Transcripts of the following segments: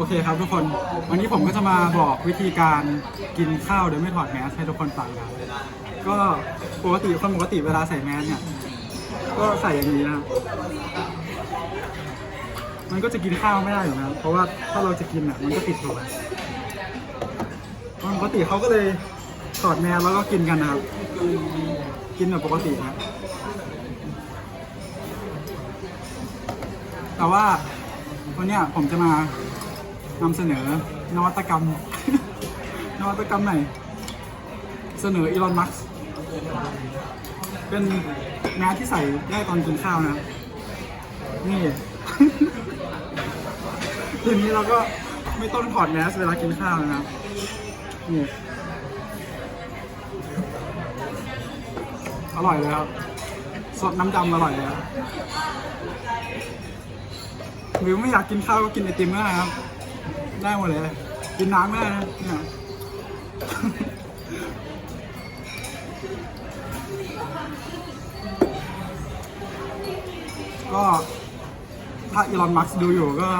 โอเคครับทุกคน วันนี้ผมก็จะมาบอกวิธีการกินข้าวโดยไม่ถอดแมสให้ทุกคนฟังครับ ก็ปกติคนปกติเวลาใส่แมสเนี่ย ก็ใส่อย่างนี้นะครับ มันก็จะกินข้าวไม่ได้อยู่นะ เพราะว่าถ้าเราจะกินอะมันก็ติดตัวคนปกติเขาก็เลยถอดแมสแล้วก็กินกันนะครับ กินแบบปกตินะแต่ว่าวันนี้ผมจะมา นำเสนอนวัตกรรม นวัตกรรมไหน เสนออีลอนมัสเป็นแมสที่ใส่ได้ตอนกินข้าวนะ นี่ทีนี้เราก็ไม่ต้องถอดแมสเวลากินข้าวนะครับนี่อร่อยเลยครับสดน้ำดำอร่อยเลยครับหรือไม่อยากกินข้าวก็กินไอติมก็ได้ครับ ได้หมดเลย กินน้ำก็ได้นะเนี่ยก็ถ้าอีลอน มัสดูอยู่ก็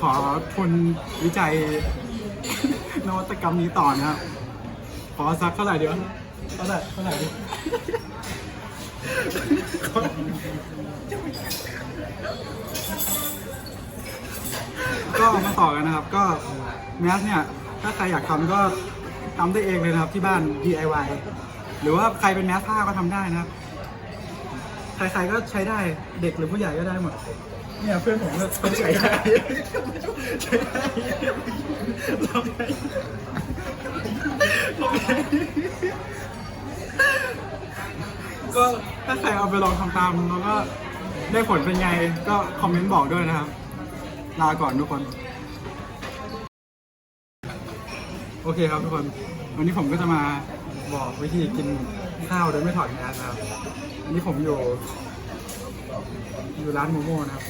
ขอทุนวิจัย นวัตกรรมนี้ต่อนะครับ ขอสักเท่าไหร่เดี๋ยวเท่าไหร่เท่าไหร่ดี ก็มาต่อกันนะครับ ก็แมสเนี่ย ถ้าใครอยากทำก็ทำได้เองเลยนะครับที่บ้าน DIY หรือว่าใครเป็นแมสผ้าก็ทำได้นะครับ ใครๆก็ใช้ได้เด็กหรือผู้ใหญ่ก็ได้หมด เนี่ยเพื่อนผมก็ใช้ได้ใช้ได้ลองได้ลองได้ก็ถ้าใครเอาไปลองทำตามแล้วก็ได้ผลเป็นไงก็คอมเมนต์บอกด้วยนะครับ ลาก่อนทุกคน โอเคครับทุกคน วันนี้ผมก็จะมาบอกวิธีกินข้าวโดยไม่ถอดแมสนะครับ อันนี้ผมอยู่ อยู่ร้านโมโม่นะครับ